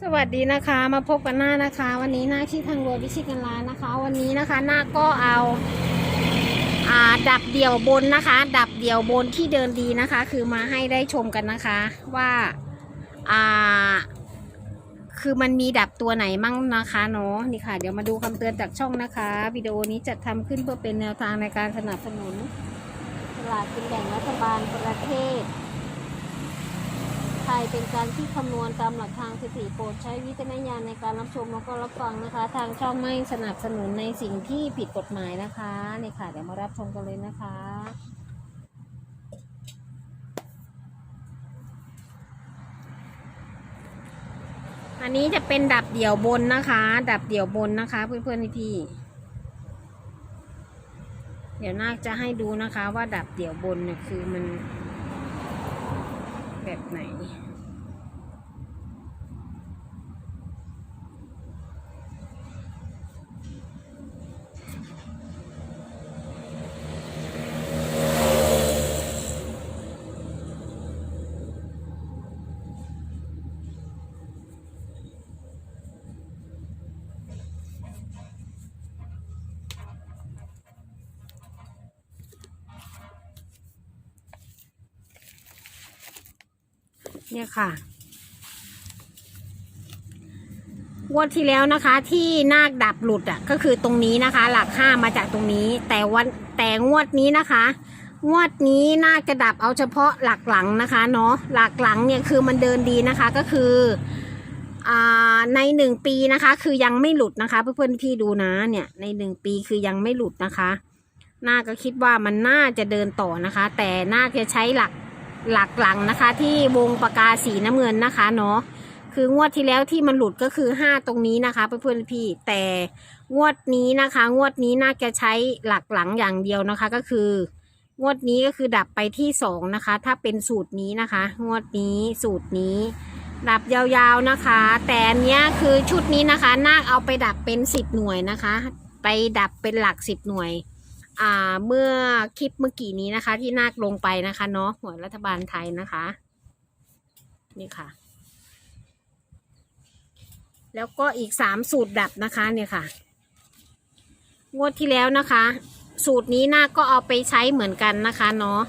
สวัสดีนะคะมาพบกันหน้านะคะ วันนี้หน้าที่ทางโรดวิชิกันร้านนะคะ วันนี้นะคะหน้าก็เอาอ่าดับเดี่ยวบนนะคะ ดับเดี่ยวบนที่เดินดีนะคะ คือมาให้ได้ชมกันนะคะว่าอ่าคือมันมีดับตัวไหนมั่งนะคะเนาะนี่ค่ะ เดี๋ยวมาดูคำเตือนจากช่องนะคะวิดีโอนี้จัดทำขึ้นเพื่อเป็นแนวทางในการสนับสนุนตลาดกินแบ่งรัฐบาลประเทศ ไทยเป็นการที่คำนวณตามหลักทางสถิติโปรดใช้วิจารณญาณในการรับชมแล้วก็รับฟังนะคะ ทางช่องไม่สนับสนุนในสิ่งที่ผิดกฎหมายนะคะนี่ค่ะเดี๋ยวมารับชมกันเลยนะคะอันนี้จะเป็นดับเดี่ยวบนนะคะ ดับเดี่ยวบนนะคะ เพื่อนๆพี่ เดี๋ยวนาจะให้ดูนะคะว่าดับเดี่ยวบนเนี่ยคือมัน แบ เนี่ยค่ะงวดที่แล้วนะคะ ที่นาคดับหลุดอะ ก็คือตรงนี้นะคะ หลักห้ามาจากตรงนี้ แต่วันแต่งวดนี้นะคะ งวดนี้นาคจะดับเอาเฉพาะหลักหลังนะคะเนาะหลักหลังเนี่ยคือมันเดินดีนะคะก็คืออ่าในหนึ่งปีนะคะ คือยังไม่หลุดนะคะ เพื่อนๆพี่ดูนะเนี่ย ในหนึ่งปีคือยังไม่หลุดนะคะนาคก็คิดว่ามันน่าจะเดินต่อนะคะ แต่นาคจะใช้หลัก หลักหลังนะคะ ที่วงปากกาสีน้ำเงินนะคะเนาะคืองวดที่แล้วที่มันหลุดก็คือห้าตรงนี้นะคะเพื่อนๆพี่แต่งวดนี้นะคะ งวดนี้น่าจะใช้หลักหลังอย่างเดียวนะคะ ก็คืองวดนี้ก็คือดับไปที่สองนะคะ ถ้าเป็นสูตรนี้นะคะ งวดนี้สูตรนี้ ดับยาวๆนะคะ แต่เนี้ยคือชุดนี้นะคะนาคเอาไปดับเป็นสิบหน่วยนะคะ ไปดับเป็นหลักสิบหน่วย อ่าเมื่อคลิปเมื่อกี้นี้นะคะ ที่นาคลงไปนะคะเนาะหวยรัฐบาลไทยนะคะ นี่ค่ะ แล้วก็อีกสามสูตรดับนะคะเนี่ยค่ะ งวดที่แล้วนะคะ สูตรนี้นาคก็เอาไปใช้เหมือนกันนะคะเนาะ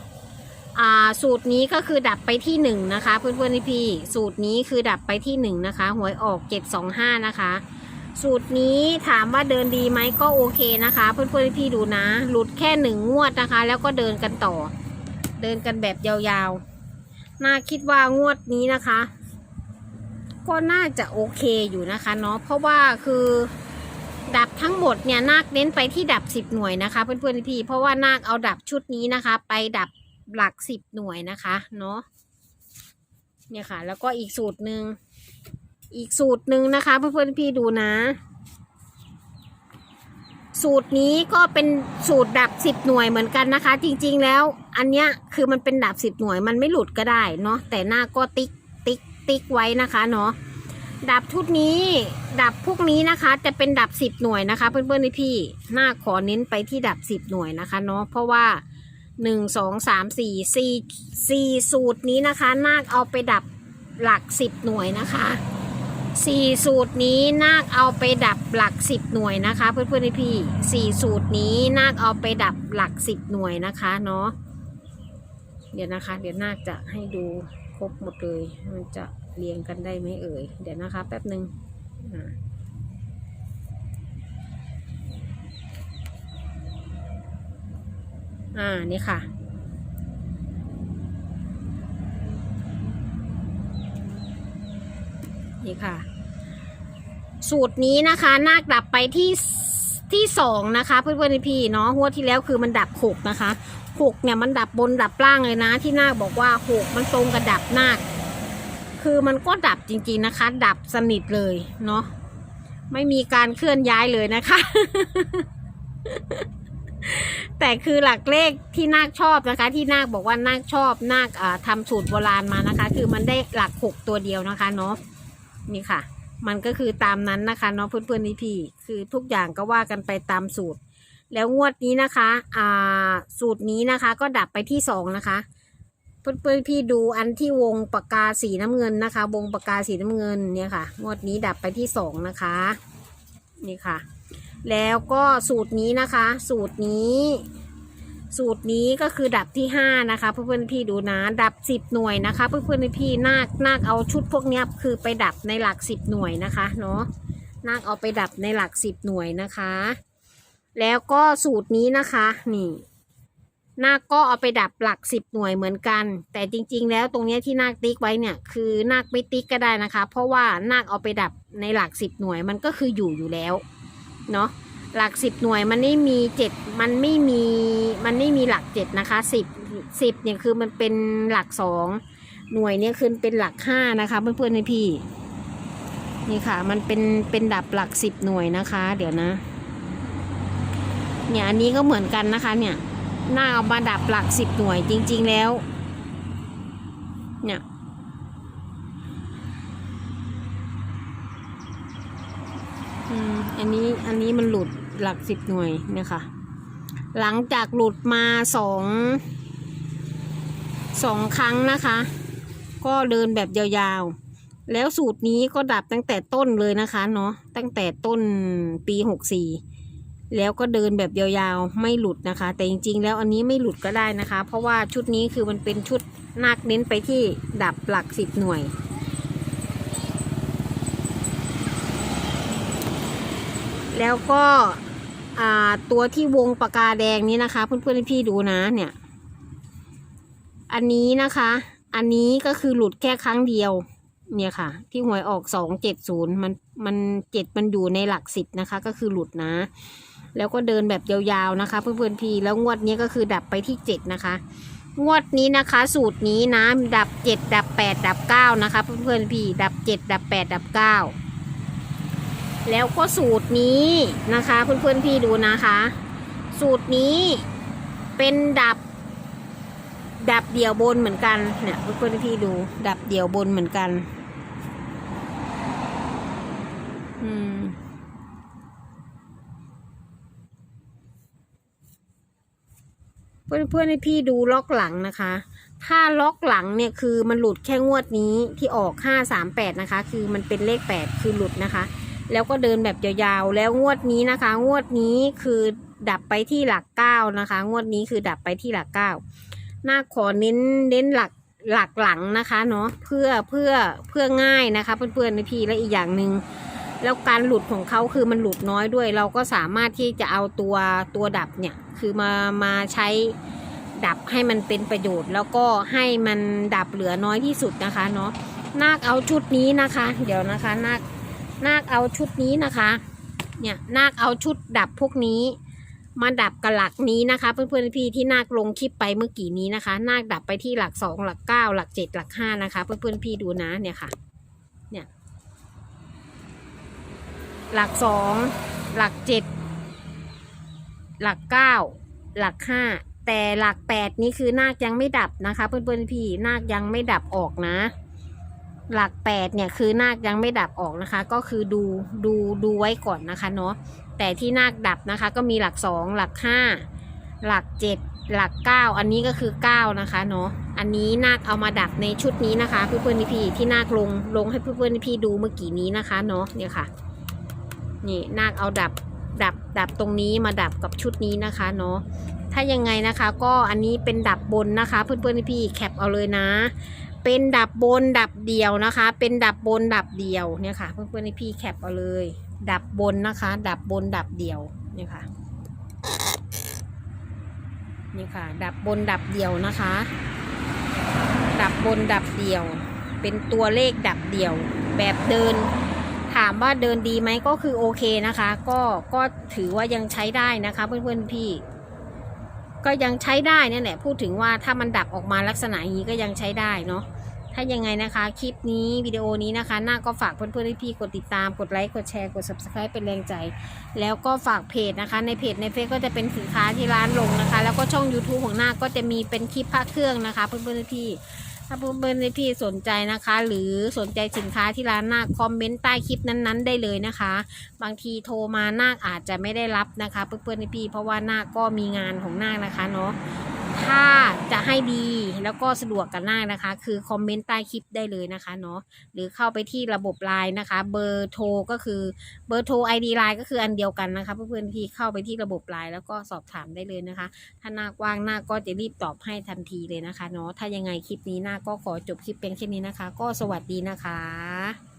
อ่าสูตรนี้ก็คือดับไปที่หนึ่งนะคะ เพื่อนๆพี่สูตรนี้คือดับไปที่หนึ่งนะคะหวยออกเจ็ดสองห้านะคะ สูตรนี้ถามว่าเดินดีไหมก็โอเคนะคะ เพื่อนๆพี่ดูนะ หลุดแค่หนึ่งงวดนะคะ แล้วก็เดินกันต่อ เดินกันแบบยาวๆ น่าคิดว่างวดนี้นะคะ ก็น่าจะโอเคอยู่นะคะเนาะเพราะว่าคือดับทั้งหมดเนี่ยนาคเน้นไปที่ดับสิบหน่วยนะคะ เพื่อนๆพี่เพราะว่านาคเอาดับชุดนี้นะคะ ไปดับหลักสิบหน่วยนะคะเนาะเนี่ยค่ะ แล้วก็อีกสูตรหนึ่ง อีกสูตรหนึ่งนะคะเพื่อนๆพี่ดูนะ สูตรนี้ก็เป็นสูตรดับสิบหน่วยเหมือนกันนะคะ จริงๆแล้ว อันเนี้ยคือมันเป็นดับสิบหน่วยมันไม่หลุดก็ได้เนาะแต่หน้าก็ติ๊กติ๊กติ๊กไว้นะคะเนาะดับทุกนี้ ดับพวกนี้นะคะ จะเป็นดับสิบหน่วยนะคะ เพื่อนๆพี่หน้าขอเน้นไปที่ดับสิบหน่วยนะคะเนาะเพราะว่าหนึ่งสองสามสี่สี่สี่สูตรนี้นะคะ นาคเอาไปดับหลักสิบหน่วยนะคะ สี่สูตรนี้นาคเอาไปดับหลักสิบหน่วยนะคะ เพื่อนๆพี่สี่สูตรนี้นาคเอาไปดับหลักสิบหน่วยนะคะเนาะเดี๋ยวนะคะ เดี๋ยวนาคจะให้ดูครบหมดเลยมันจะเรียงกันได้ไหมเอ่ยเดี๋ยวนะคะ แป๊บหนึ่งอ่าอ่านี่ค่ะ นี่ค่ะ สูตรนี้นะคะนาคดับไปที่ที่สองนะคะเพื่อนๆพี่ๆเนาะหัวที่แล้วคือมันดับหกนะคะหกเนี่ยมันดับบนดับล่างเลยนะ ที่นาคบอกว่าหกมันตรงกับดับนาคคือมันก็ดับจริงๆนะคะ ดับสนิทเลยเนาะไม่มีการเคลื่อนย้ายเลยนะคะ แต่คือหลักเลขที่นาคชอบนะคะ ที่นาคบอกว่านาคชอบนาคอ่าทำสูตรโบราณมานะคะ คือมันได้หลักหกตัวเดียวนะคะเนาะ นี่ค่ะ มันก็คือตามนั้นนะคะเนาะเพื่อนๆนี่พี่ คือทุกอย่างก็ว่ากันไปตามสูตร แล้วงวดนี้นะคะอ่าสูตรนี้นะคะ ก็ดับไปที่สองนะคะ เพื่อนๆพี่ดูอันที่วงปากกาสีน้ำเงินนะคะ วงปากกาสีน้ำเงินเนี่ยค่ะ งวดนี้ดับไปที่สองนะคะ นี่ค่ะ แล้วก็สูตรนี้นะคะ สูตรนี้ สูตรนี้ก็คือดับที่ห้านะคะ เพื่อนๆพี่ดูนะดับสิบหน่วยนะคะ เพื่อนๆพี่นาคนาคเอาชุดพวกนี้คือไปดับในหลักสิบหน่วยนะคะเนาะนาคเอาไปดับในหลักสิบหน่วยนะคะ แล้วก็สูตรนี้นะคะนี่นาคก็เอาไปดับหลักสิบหน่วยเหมือนกัน แต่จริง ๆ แล้วตรงนี้ที่นาคติ๊กไว้เนี่ยคือนาคไม่ติ๊กก็ได้นะคะ เพราะว่านาคเอาไปดับในหลักสิบหน่วยมันก็คืออยู่อยู่แล้วเนาะ หลักสิบหน่วยมันไม่มีเจ็ดมันไม่มีมันไม่มีหลักเจ็ดนะคะสิบสิบเนี่ยคือมันเป็นหลักสองหน่วยเนี่ยคือเป็นหลักห้านะคะเพื่อนๆให้พี่ นี่ค่ะ มันเป็นเป็นดับหลักสิบหน่วยนะคะ เดี๋ยวนะ เนี่ยอันนี้ก็เหมือนกันนะคะ เนี่ยหน้าเอามาดับหลักสิบหน่วยจริง ๆแล้ว เนี่ยอันนี้อันนี้มันหลุด หลักสิบหน่วยเนี่ยค่ะ หลังจากหลุดมาสองสองครั้งนะคะ ก็เดินแบบยาวๆ แล้วสูตรนี้ก็ดับตั้งแต่ต้นเลยนะคะเนาะตั้งแต่ต้นปีหกสี่แล้วก็เดินแบบยาวๆ ไม่หลุดนะคะ แต่จริงๆ แล้วอันนี้ไม่หลุดก็ได้นะคะ เพราะว่าชุดนี้คือมันเป็นชุดนักเน้นไปที่ดับหลักสิบหน่วย แล้วก็ตัวที่วงปากกาแดงนี้นะคะ เพื่อนๆพี่ดูนะเนี่ย อันนี้นะคะ อันนี้ก็คือหลุดแค่ครั้งเดียว เนี่ยค่ะ ที่หวยออกสองเจ็ดศูนย์มันมันเจ็ดมันอยู่ในหลักสิบนะคะ ก็คือหลุดนะ แล้วก็เดินแบบยาวๆนะคะ เพื่อนๆพี่แล้วงวดนี้ก็คือดับไปที่เจ็ดนะคะ งวดนี้นะคะ สูตรนี้นะดับเจ็ดดับแปดดับเก้านะคะ เพื่อนๆพี่ดับเจ็ดดับแปดดับเก้า แล้วก็สูตรนี้นะคะเพื่อนๆพี่ดูนะคะ สูตรนี้เป็นดับ ดับเดี่ยวบนเหมือนกันเนี่ยเพื่อนๆพี่ดู ดับเดี่ยวบนเหมือนกัน อืมเพื่อนเพื่อนๆให้พี่ดูล็อกหลังนะคะ ถ้าล็อกหลังเนี่ยคือมันหลุดแค่งวดนี้ที่ออกห้าสามแปดนะคะ คือมันเป็นเลขแปดคือหลุดนะคะ แล้วก็เดินแบบยาวๆ แล้วงวดนี้นะคะ งวดนี้คือดับไปที่หลักเก้านะคะ งวดนี้คือดับไปที่หลักเก้าหน้าขอเน้นเน้นหลักหลักหลังนะคะเนาะเพื่อเพื่อเพื่อง่ายนะคะ เพื่อนๆนะพี่และอีกอย่างหนึ่งแล้วการหลุดของเขาคือมันหลุดน้อยด้วย เราก็สามารถที่จะเอาตัวตัวดับเนี่ยคือมามาใช้ดับให้มันเป็นประโยชน์ แล้วก็ให้มันดับเหลือน้อยที่สุดนะคะเนาะนาคเอาชุดนี้นะคะ เดี๋ยวนะคะนาค นาคเอาชุดนี้นะคะ เนี่ยนาคเอาชุดดับพวกนี้ มาดับกับหลักนี้นะคะ เพื่อนๆพี่ที่นาคลงคลิปไปเมื่อกี้นี้นะคะ นาคดับไปที่หลักสองหลักเก้าหลักเจ็ดหลักห้านะคะ เพื่อนๆพี่ดูนะเนี่ยค่ะ เนี่ย หลักสองหลักเจ็ดหลักเก้าหลักห้าแต่หลักแปดนี้คือนาคยังไม่ดับนะคะ เพื่อนๆพี่นาคยังไม่ดับออกนะ หลักแปดเนี่ยคือนาคยังไม่ดับออกนะคะ ก็คือดูดูดูไว้ก่อนนะคะเนาะแต่ที่นาคดับนะคะ ก็มีหลักสองหลักห้าหลักเจ็ดหลักเก้าอันนี้ก็คือเก้านะคะเนาะอันนี้นาคเอามาดับในชุดนี้นะคะเพื่อนๆพี่ที่นาคลงลงให้เพื่อนๆพี่ดูเมื่อกี้นี้นะคะเนาะเนี่ยค่ะ นี่นาคเอาดับดับดับตรงนี้มาดับกับชุดนี้นะคะเนาะถ้ายังไงนะคะ ก็อันนี้เป็นดับบนนะคะ เพื่อนๆพี่แคปเอาเลยนะ เป็นดับบนดับเดียวนะคะ เป็นดับบนดับเดียวเนี่ยค่ะ เพื่อนๆพี่แคปเอาเลย ดับบนนะคะ ดับบนดับเดียวเนี่ยค่ะนี่ค่ะ ดับบนดับเดียวนะคะ ดับบนดับเดียว เป็นตัวเลขดับเดียว แบบเดิน ถามว่าเดินดีไหมก็คือโอเคนะคะ ก็ก็ถือว่ายังใช้ได้นะคะ เพื่อนๆพี่ ก็ยังใช้ได้เนี่ยแหละพูดถึงว่าถ้ามันดับออกมาลักษณะอย่างนี้ก็ยังใช้ได้เนาะ ถ้ายังไงนะคะ คลิปนี้วิดีโอนี้นะคะหน้าก็ฝากเพื่อนๆพี่ๆกดติดตามกดไลค์กดแชร์กด subscribe เป็นแรงใจ แล้วก็ฝากเพจนะคะ ในเพจในเฟซก็จะเป็นสินค้าที่ร้านลงนะคะ แล้วก็ช่อง YouTube ของหน้าก็จะมีเป็นคลิปพระเครื่องนะคะ เพื่อนๆพี่ถ้าเพื่อนๆพี่สนใจนะคะ หรือสนใจสินค้าที่ร้านนาคคอมเมนต์ใต้คลิปนั้นๆ ได้เลยนะคะ บางทีโทรมานาคอาจจะไม่ได้รับนะคะ เพื่อนๆพี่เพราะว่านาคก็มีงานของนาคนะคะเนาะ ถ้าจะให้ดีแล้วก็สะดวกกันหน้านะคะ คือคอมเมนต์ใต้คลิปได้เลยนะคะเนาะหรือเข้าไปที่ระบบไลน์นะคะ เบอร์โทรก็คือเบอร์โทร ID ไลน์ก็คืออันเดียวกันนะคะเพื่อนๆที่เข้าไปที่ระบบไลน์แล้วก็สอบถามได้เลยนะคะ ถ้าหน้ากว้างหน้าก็จะรีบตอบให้ทันทีเลยนะคะเนาะถ้ายังไงคลิปนี้หน้าก็ขอจบคลิปเพียงแค่นี้นะคะ ก็สวัสดีนะคะ